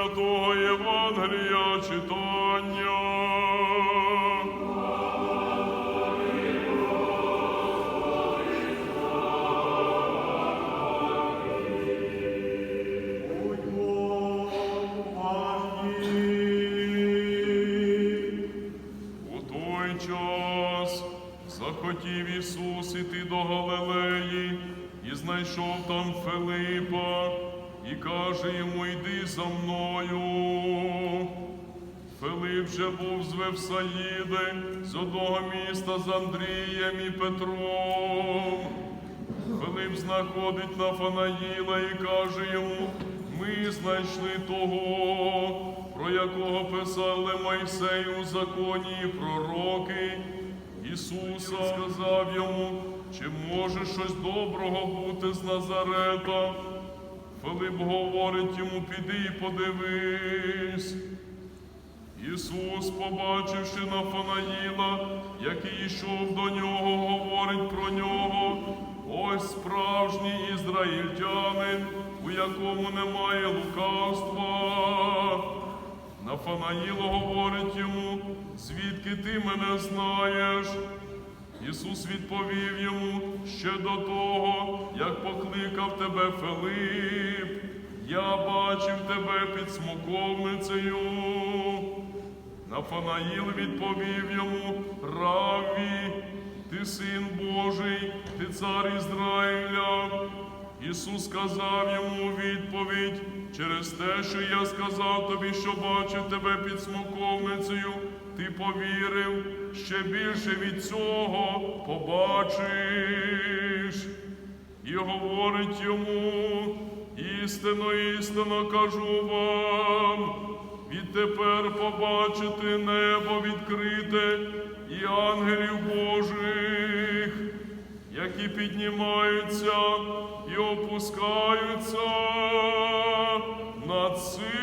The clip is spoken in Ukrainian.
святого Євангелія читання. У той час захотів Ісус іти до Галилеї і знайшов там Филипа, і каже йому, йди за мною. Филип же був з Вевсаїди, з одного міста з Андрієм і Петром. Филип знаходить Нафанаїла і каже йому, ми знайшли того, про якого писали Мойсей у законі і пророки. Ісуса сказав йому, чи може щось доброго бути з Назарета? Филип говорить йому, піди і подивись. Ісус, побачивши Нафанаїла, який йшов до нього, говорить про нього. Ось справжній ізраїльтянин, у якому немає лукавства. Нафанаїл говорить йому, звідки ти мене знаєш? Ісус відповів йому ще до того, як покликав тебе Филип, я бачив тебе під смоковницею. Нафанаїл відповів йому, Равві, ти син Божий, ти цар Ізраїля. Ісус сказав йому відповідь, через те, що я сказав тобі, що бачив тебе під смоковницею, ти повірив, ще більше від цього побачиш. І говорить йому, істинно, істинно кажу вам, відтепер побачите небо відкрите і ангелів Божих, які піднімаються і опускаються над цим